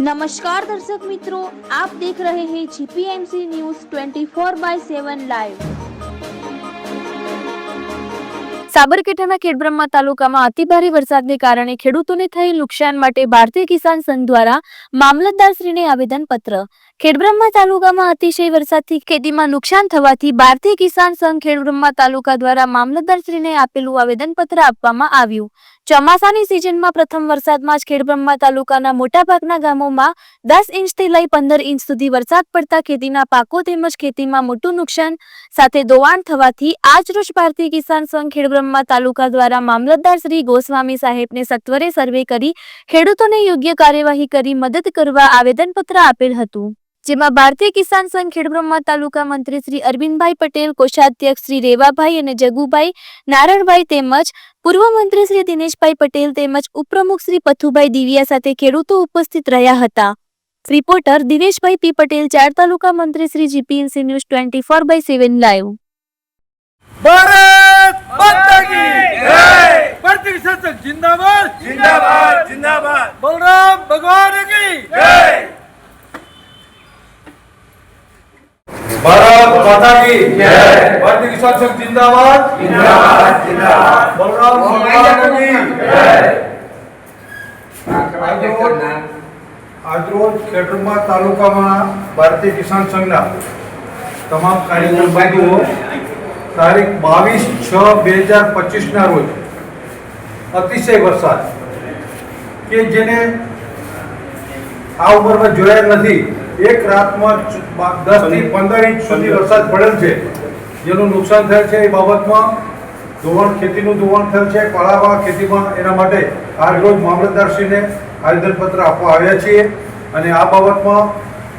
નમસ્કાર દર્શક મિત્રો આપ દેખ રહે હે જીપીએમસી ન્યૂઝ 24 બાય 7 લાઈવ સાબરકાંઠાના ખેડબ્રહ્મા તાલુકામાં અતિભારે વરસાદને કારણે ખેડૂતોને થયેલ નુકસાન માટે ભારતીય કિસાન સંઘ દ્વારા મામલતદારશ્રીને આવેદનપત્ર. ખેડબ્રહ્મા તાલુકામાં અતિશય વરસાદથી ખેતીમાં નુકસાન થવાથી ભારતીય કિસાન સંઘ ખેડબ્રહ્મા તાલુકા દ્વારા મામલતદારશ્રીને આપેલું આવેદનપત્ર આપવામાં આવ્યું. ચોમાસાની સિઝનમાં પ્રથમ વરસાદમાં જ ખેડબ્રહ્મા તાલુકાના મોટાભાગના ગામોમાં દસ ઇંચથી લઈ પંદર ઇંચ સુધી વરસાદ પડતા ખેતીના પાકો તેમજ ખેતીમાં મોટું નુકસાન સાથે દોવાણ થવાથી આજરોજ ભારતીય કિસાન સંઘ ખેડબ્રહ્મા તાલુકા દ્વારા મામલતદાર શ્રી ગોસ્વામી સાહેબને સત્વરે સર્વે કરી ખેડૂતોને યોગ્ય કાર્યવાહી કરી મદદ કરવા આવેદનપત્ર આપેલ હતું. જેમાં ભારતીય કિસાન સંઘ ખેડબ્રહ્મા તાલુકા મંત્રી શ્રી અરવિંદભાઈ પટેલ કોષાધ્યક્ષ શ્રી રેવાભાઈ અને જગુભાઈ નારણભાઈ તેમજ પૂર્વ મંત્રી શ્રી દિનેશભાઈ પટેલ તેમજ ઉપપ્રમુખ શ્રી પથુભાઈ દિવિયા સાથે ખેડૂતો ઉપસ્થિત રહ્યા હતા. રિપોર્ટર દિનેશભાઈ પી પટેલ ચાર તાલુકા મંત્રી Shri GPNC news twenty four by seven live. જિંદાબાદ. જિંદાબાદ જિંદાબાદ. બલરામ ભગવાન భారత్ మాతాకి భారతీయ కిసాన్ సంఘ్ జిందాబాద్ బలరాం సింహానికి આજરોજ ખેડબ્રહ્મા તાલુકામાં ભારતીય કિસાન સંઘના તમામ કાર્યક્રમ કાર્યકર્તાઓ તારીખ બાવીસ છ બે હજાર પચીસના રોજ અતિશય વરસાદ કે જેને આ ઉંમરમાં જોયા નથી. એક રાતમાં દસથી પંદર ઇંચ સુધી વરસાદ પડેલ છે. જેનું નુકસાન થયેલ છે એ બાબતમાં ધોવાણ, ખેતીનું ધોવાણ થયેલ છે. કળાવા ખેતીમાં એના માટે આજરોજ મામલતદારશ્રીને આવેદનપત્ર આપવા આવ્યા છીએ અને આ બાબતમાં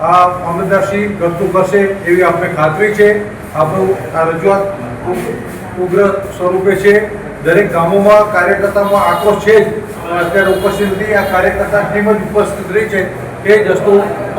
આ મામલતદારશ્રી કરતું કરશે એવી આપણે ખાતરી છે. આપણું આ રજૂઆત ઉગ્ર સ્વરૂપે છે. દરેક ગામોમાં કાર્યકર્તામાં આક્રોશ છે જ. અત્યારે ઉપસ્થિત આ કાર્યકર્તા ટીમ જ ઉપસ્થિત રહી છે. એ જ વસ્તુ